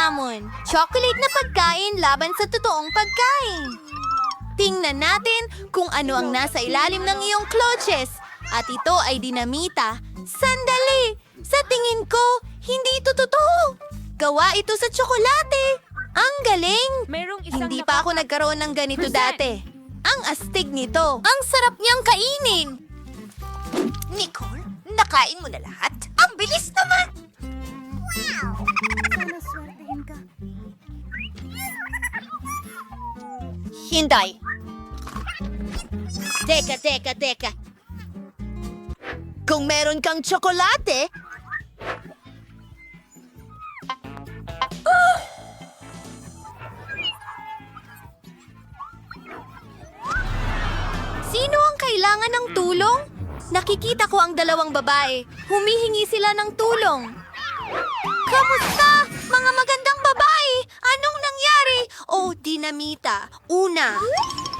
hamon. Chocolate na pagkain laban sa totoong pagkain. Tingnan natin kung ano ang nasa ilalim ng iyong clutches. At ito ay dinamita. Sandali! Sa tingin ko, hindi ito totoo. Gawa ito sa tsokolate. Ang galing! Mayroong isang Hindi pa ako nagkaroon ng ganito Percent. dati. Ang astig nito. Ang sarap niyang kainin. Nicole, nakain mo na lahat? Ang bilis naman! Hinday. Teka, teka, teka. Kung meron kang tsokolate, Sino ang kailangan ng tulong? Nakikita ko ang dalawang babae. Humihingi sila ng tulong. Kamusta, mga magandang babae? Anong nangyari? Oh, dinamita. Una,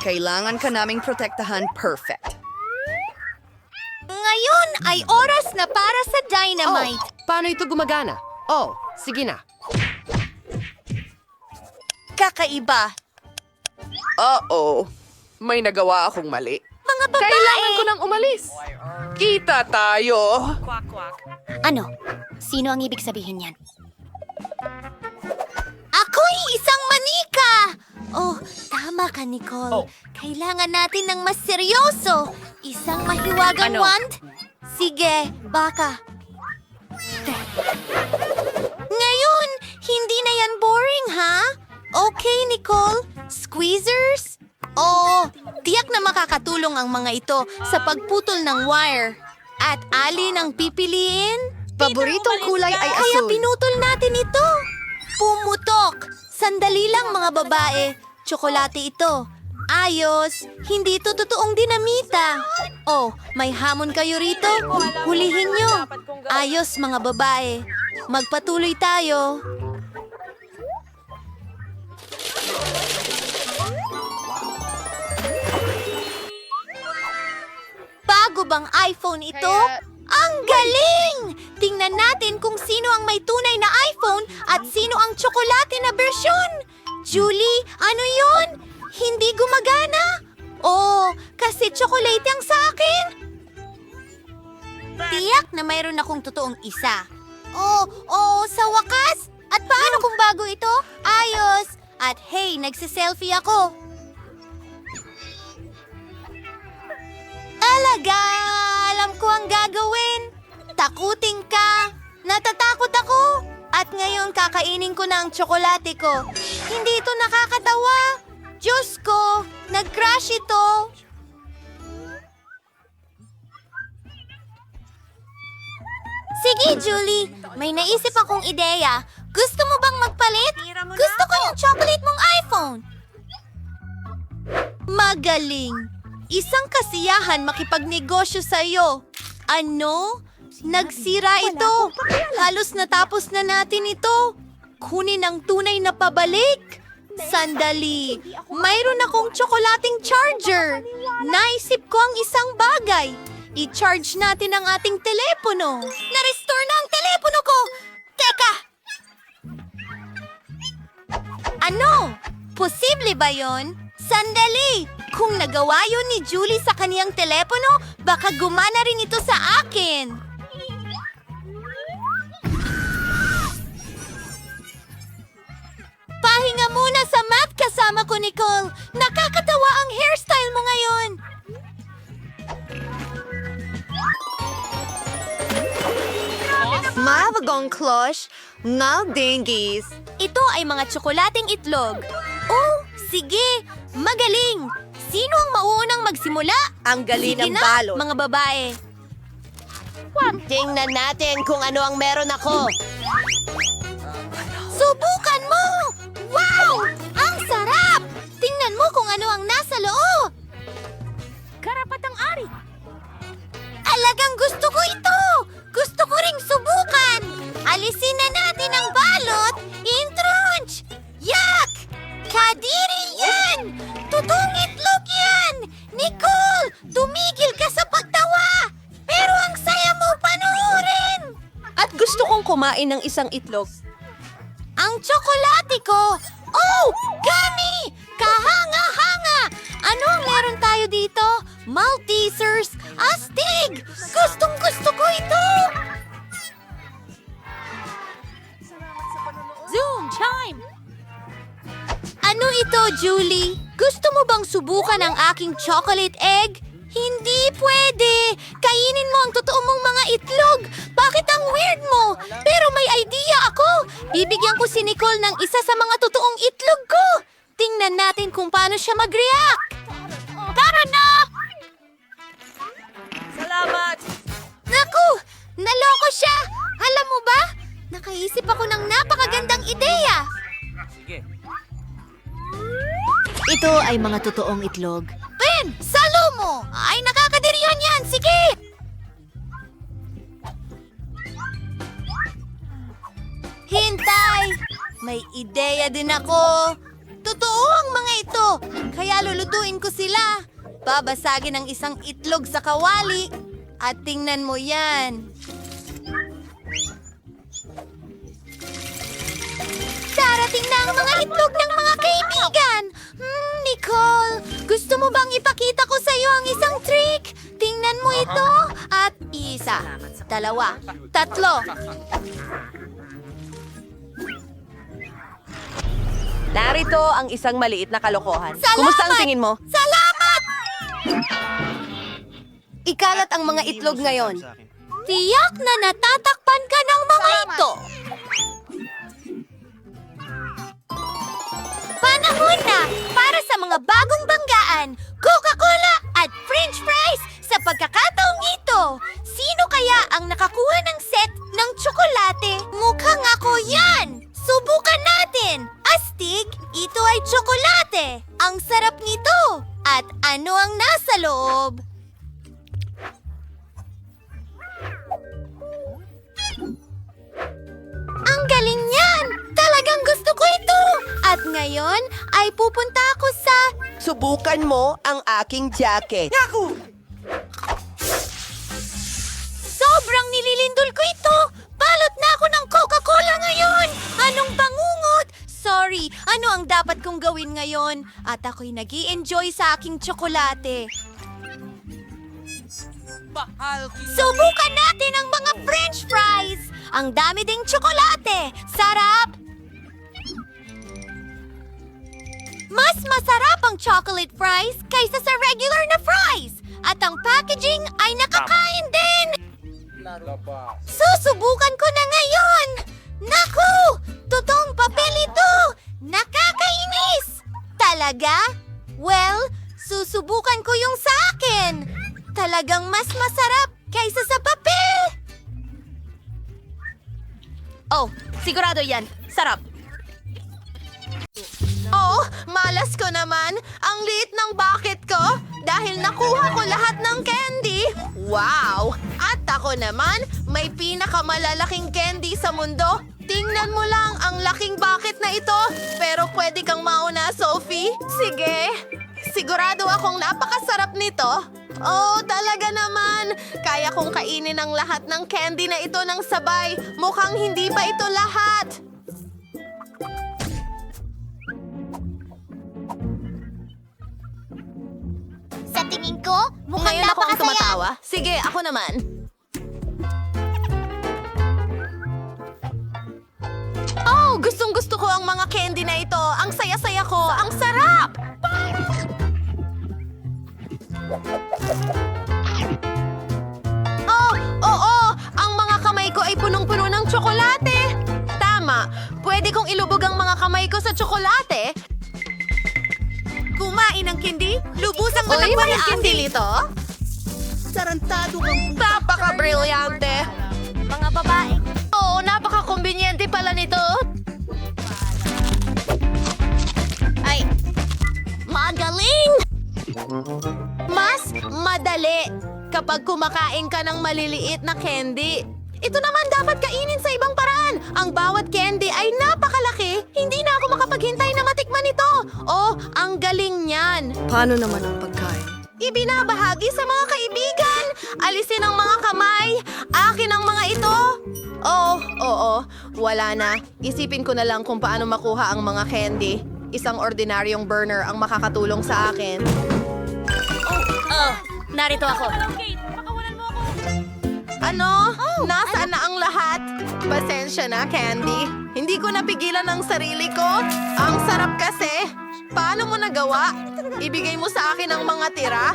Kailangan ka naming protektahan perfect. ngayon ay oras na para sa dynamite. Paano ito gumagana? Oh, sige na. Kakaiba. Oo. May nagawa akong mali. Mga babae. Kailangan ko nang umalis. Kita tayo. Ano? Sino ang ibig sabihin yan? Ako'y isang manika! Oh, tama ka, Nicole. Kailangan natin ng mas seryoso. Isang mahiwagang Ano? wand? Sige, baka. Ngayon, hindi na yan boring, ha? Okay, Nicole? Squeezers? Oo, tiyak na makakatulong ang mga ito sa pagputol ng wire. At alin ang pipiliin? Paboritong kulay ay Kaya asul. pinutol natin ito. Pumutok. Sandali lang mga babae. Tsokolate ito. Ayos. Hindi ito totoong dinamita. Oh, may hamon kayo rito? Hulihin nyo. Ayos mga babae. Magpatuloy tayo. Bago bang iPhone ito? Ang galing! Tingnan natin kung sino ang may tunay na iPhone at sino ang tsokolate na bersyon. Julie, ano yon? Hindi gumagana? Oh, kasi tsokolate ang sa akin. Tiyak na mayroon akong totoong isa. Oh, oh, sa wakas! At paano kung bago ito? Ayos! At hey, nagsiselfie ako. Alaga! Alam ko ang gagawin. Takutin ka. Natatakot ako. At ngayon kakainin ko na ang tsokolate ko. Hindi ito nakakatawa. Diyos ko, nag-crash ito. Sige, Julie. May naisip akong ideya. Gusto mo bang magpalit? Gusto ko yung chocolate mong iPhone. Magaling. Isang kasiyahan makipagnegosyo sa iyo. Ano? Nagsira ito. Halos natapos na natin ito. Kunin ang tunay na pabalik. Sandali. Mayroon akong tsokolating charger. Naisip ko ang isang bagay. I-charge natin ang ating telepono. Na-restore na ang telepono ko. Teka! Ano? Posible ba yon? Sandali! Kung nagawa yun ni Julie sa kaniyang telepono, baka gumana rin ito sa akin. Pahinga muna sa math kasama ko, Nicole. Nakakatawa ang hairstyle mo ngayon. Mavagong klosh, ngal dingies. Ito ay mga tsokolating itlog. Oh, sige! Magaling! Sino ang mauunang magsimula? Ang galing Sige ng na, balot. mga babae. Tingnan natin kung ano ang meron ako. Subukan ano ang nasa loob! Karapatang ari. Alagang gusto ko ito! Gusto ko ring subukan! Alisin na natin ang balot! Intrunch! Yak! Kadiri yan! Totoong itlog yan! Nicole! Tumigil ka sa pagtawa! Pero ang saya mo panoorin! At gusto kong kumain ng isang itlog. Ang tsokolate ko! Oh! Gummy! Kahanga-hanga! Ano ang meron tayo dito? Maltesers! Astig! Gustong gusto ko ito! Zoom chime! Ano ito, Julie? Gusto mo bang subukan ang aking chocolate egg? Hindi pwede! Kainin mo ang totoo mong mga itlog! Bakit ang weird mo? Pero may idea ako! Bibigyan ko si Nicole ng isa sa mga totoong itlog ko! Tingnan natin kung paano siya mag-react! Tara na! Salamat! Naku! Naloko siya! Alam mo ba? Nakaisip ako ng napakagandang ideya! Ito ay mga totoong itlog. Ben! Salo mo! Ay, nakakadirihan yan! Sige! Hintay! May ideya din ako. Totoo ang mga ito. Kaya lulutuin ko sila. Babasagin ang isang itlog sa kawali. At tingnan mo yan. Darating na ang mga itlog ng mga kaibigan. Hmm, Nicole, gusto mo bang ipakita ko sa iyo ang isang trick? Tingnan mo ito. At isa, dalawa, tatlo. Narito ang isang maliit na kalokohan. Salamat! Kumusta ang tingin mo? Salamat! Ikalat ang mga itlog ngayon. Tiyak na natatakpan ka ng mga ito. Panahon na para sa mga bagong banggaan, Coca-Cola at French fries sa pagkakataong ito. Sino kaya ang nakakuha ng set ng tsokolate? Mukhang ako yan! Subukan natin! Astig, ito ay tsokolate! Ang sarap nito! At ano ang nasa loob? Ang galing niyan! Talagang gusto ko ito! At ngayon ay pupunta ako sa... Subukan mo ang aking jacket. Sobrang nililindol ko ito! Balot na ako ng Coca-Cola ngayon! Anong bangungot? Sorry, ano ang dapat kong gawin ngayon? At ako'y nag enjoy sa aking tsokolate. Subukan natin ang mga french fries! Ang dami ding tsokolate! Sarap! Mas masarap ang chocolate fries kaysa sa regular na fries! At ang packaging ay nakakain din! Susubukan ko na ngayon! Naku! Totoong papel ito! Nakakainis! Talaga? Well, susubukan ko yung sa akin! Talagang mas masarap kaysa sa papel! Oh, sigurado yan. Sarap. Oh, malas ko naman. Ang liit ng bucket ko dahil nakuha ko lahat ng candy. Wow! At ako naman, may pinakamalalaking candy sa mundo. Tingnan mo lang ang laking bucket na ito. Pero pwede kang mauna, Sophie. Sige. Sigurado akong napakasarap nito. Oh, talaga naman. Kaya kong kainin ang lahat ng candy na ito ng sabay. Mukhang hindi pa ito lahat. Sa tingin ko, mukhang Ngayon ako ang napakasaya. tumatawa. Sige, ako naman. Gustong gusto ko ang mga candy na ito. Ang saya-saya ko. Ang sarap! Oh, oo! Ang mga kamay ko ay punong-puno ng tsokolate. Tama. Pwede kong ilubog ang mga kamay ko sa tsokolate. Kumain ng candy? Lubusang matakpan ang candy nito? Sarantado kang Napaka-brilyante! Mga babae. Oo, napaka-kumbinyente pala nito. Magaling! Mas madali kapag kumakain ka ng maliliit na candy. Ito naman dapat kainin sa ibang paraan. Ang bawat candy ay napakalaki. Hindi na ako makapaghintay na matikman ito. Oh, ang galing niyan. Paano naman ang pagkain? Ibinabahagi sa mga kaibigan. Alisin ang mga kamay. Akin ang mga ito. Oh, oo. Wala na. Isipin ko na lang kung paano makuha ang mga candy. Isang ordinaryong burner ang makakatulong sa akin. Oh, narito ako. Ano? Nasaan na ang lahat? Pasensya na, Candy. Hindi ko napigilan ang sarili ko. Ang sarap kasi. Paano mo nagawa? Ibigay mo sa akin ang mga tira?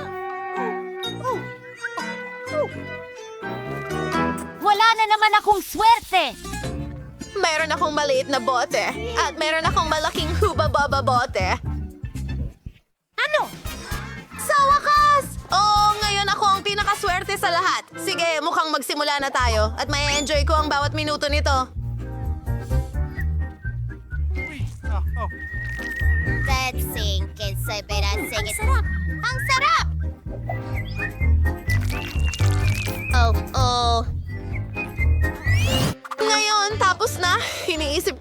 Wala na naman akong swerte. Meron akong maliit na bote. At meron akong malaking huba-baba bote. Ano? Sa wakas! Oo, ngayon ako ang pinakaswerte sa lahat. Sige, mukhang magsimula na tayo. At may enjoy ko ang bawat minuto nito. Let's sing. Kinsa better sing it. Ang sarap! Ang sarap!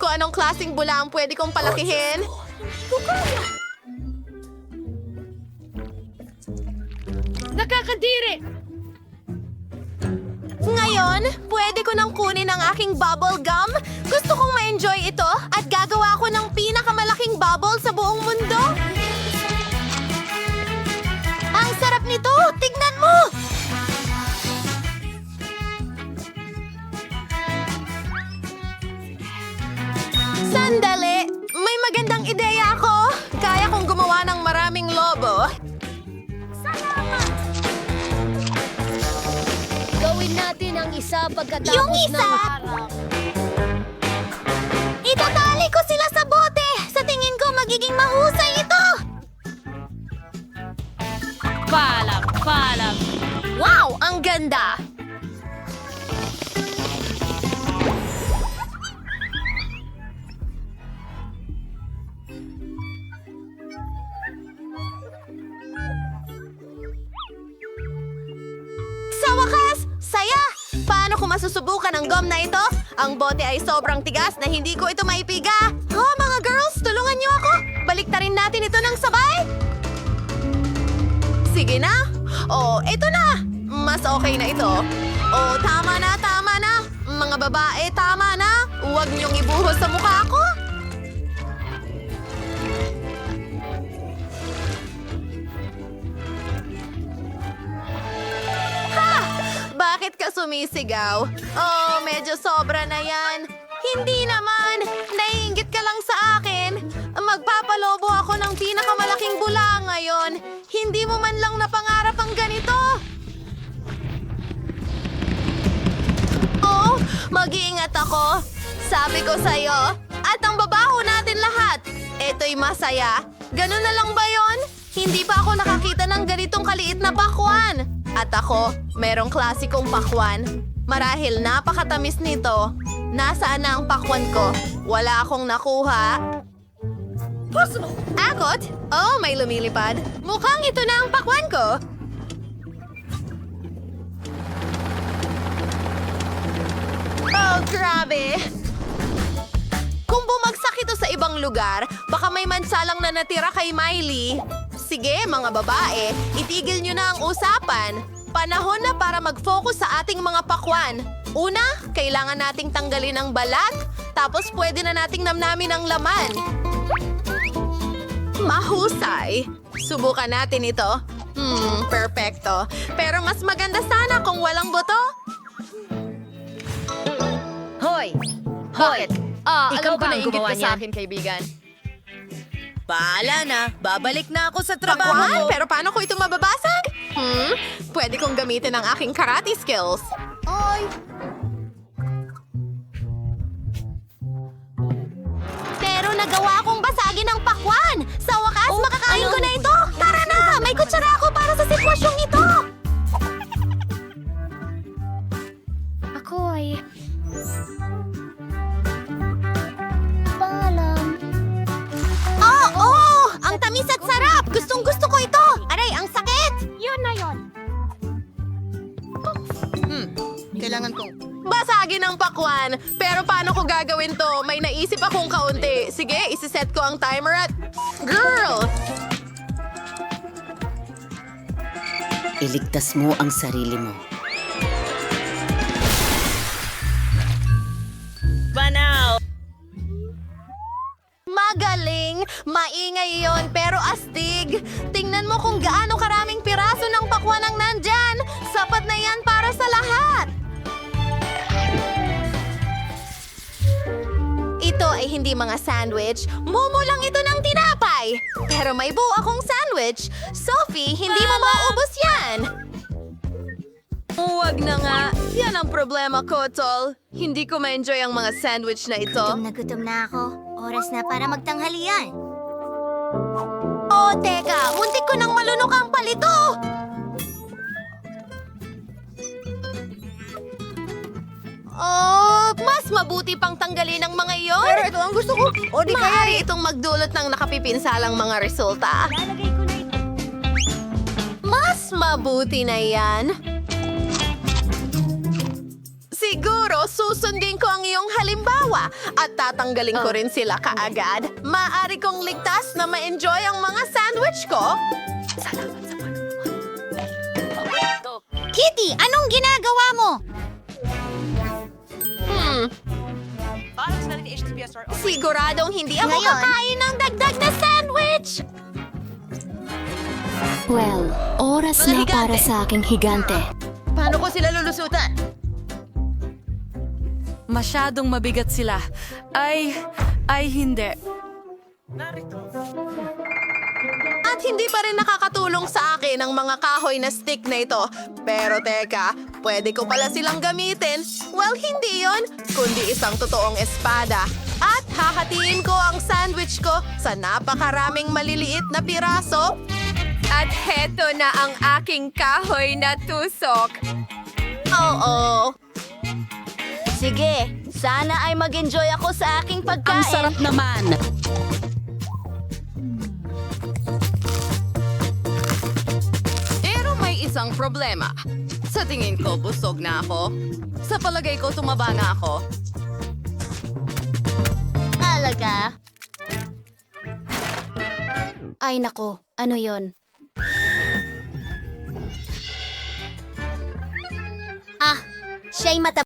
Ko anong klaseng bula ang pwede kong palakihin. Nakakadiri! Ngayon, pwede ko nang kunin ang aking bubble gum. Gusto kong ma-enjoy ito at gagawa ko ng pinakamalaking bubble sa buong mundo. Ang sarap nito! Tignan mo! Ang isa pagkatapos Yung isa? ng... Itatali ko sila sa bote! Sa tingin ko, magiging mahusay ito! Palam! Palam! Wow! Ang ganda! Ko masusubukan ang gum na ito? Ang bote ay sobrang tigas na hindi ko ito maipiga. Oh, mga girls, tulungan niyo ako! Baliktarin natin ito ng sabay! Sige na. Oh, ito na. Mas okay na ito. Oh, tama na, tama na. Mga babae, tama na. Huwag niyong ibuhos sa mukha ko. Sumisigaw? Oh, medyo sobra na yan. Hindi naman. Naiingit ka lang sa akin. Magpapalobo ako ng pinakamalaking bula ngayon. Hindi mo man lang napangarap ang ganito. Oh, mag-iingat ako. Sabi ko sa'yo. At ang babaho natin lahat. Ito'y masaya. Ganun na lang ba yon? Hindi pa ako nakakita ng ganitong kaliit na pakwan. At ako, merong klasikong pakwan. Marahil napakatamis nito. Nasaan na ang pakwan ko? Wala akong nakuha. Akot? Oh, may lumilipad. Mukhang ito na ang pakwan ko. Oh, grabe! Kung bumagsak ito sa ibang lugar, baka may mansalang na natira kay Miley. Sige, mga babae, itigil nyo na ang usapan. Panahon na para mag-focus sa ating mga pakwan. Una, kailangan nating tanggalin ang balat, tapos pwede na nating namnamin ang laman. Mahusay. Subukan natin ito. Hmm, perfecto. Pero mas maganda sana kung walang buto. Hoy! Hoy! Ah, Ikaw alam ko ba na gumawa ka sa niyan. akin, kaibigan? Bahala na. Babalik na ako sa trabaho Pakwan? ko. Pero paano ko ito mababasag? Hmm? Pwede kong gamitin ang aking karate skills. Oy! Pero nagawa kong basagin ang pakwan! Sa wakas, makakain ko na ito! Tara na! May kutsara ako para sa sitwasyong ito! Ako ay... kailangan kong... Basagin ang pakwan. Pero paano ko gagawin to? May naisip akong kaunti. Sige, isiset ko ang timer at... Girl! Iligtas mo ang sarili mo. Banaw! Magaling! Maingay yon pero astig! Tingnan mo kung gaano karaming piraso ng pakwan ang nandyan! Sapat na yan para sa lahat! Ito ay hindi mga sandwich. Momo lang ito ng tinapay. Pero may buo akong sandwich. Sophie, hindi mo mauubos yan. Huwag na nga. Yan ang problema ko, Tol. Hindi ko ma-enjoy ang mga sandwich na ito. Gutom na gutom na ako. Oras na para magtanghalian. Oh, teka. Muntik ko nang malunok ang palito. Oh, mas mabuti pang tanggalin ang mga iyon. Pero ito ang gusto ko. O di kaya Maaari itong magdulot ng nakapipinsalang mga resulta. Lalagay ko na ito. Mas mabuti na yan. Siguro susundin ko ang iyong halimbawa at tatanggalin ko rin sila kaagad. Maaari kong ligtas na ma-enjoy ang mga sandwich ko. Kitty, anong ginagawa mo? Siguradong hindi ako Ngayon? kakain ng dagdag na sandwich. Well, oras na para sa aking higante. Paano ko sila lulusutan? Masyadong mabigat sila. Ay, ay hindi. At hindi pa rin nakakatulong sa akin ang mga kahoy na stick na ito. Pero teka, pwede ko pala silang gamitin. Well, hindi yon, kundi isang totoong espada. At hahatiin ko ang sandwich ko sa napakaraming maliliit na piraso. At heto na ang aking kahoy na tusok. Oo. Sige, sana ay mag-enjoy ako sa aking pagkain. Ang sarap naman. Pero may isang problema. Sa tingin ko, busog na ako. Sa palagay ko, tumaba na ako. Talaga? Ay nako, ano yon? Ah, siya'y mata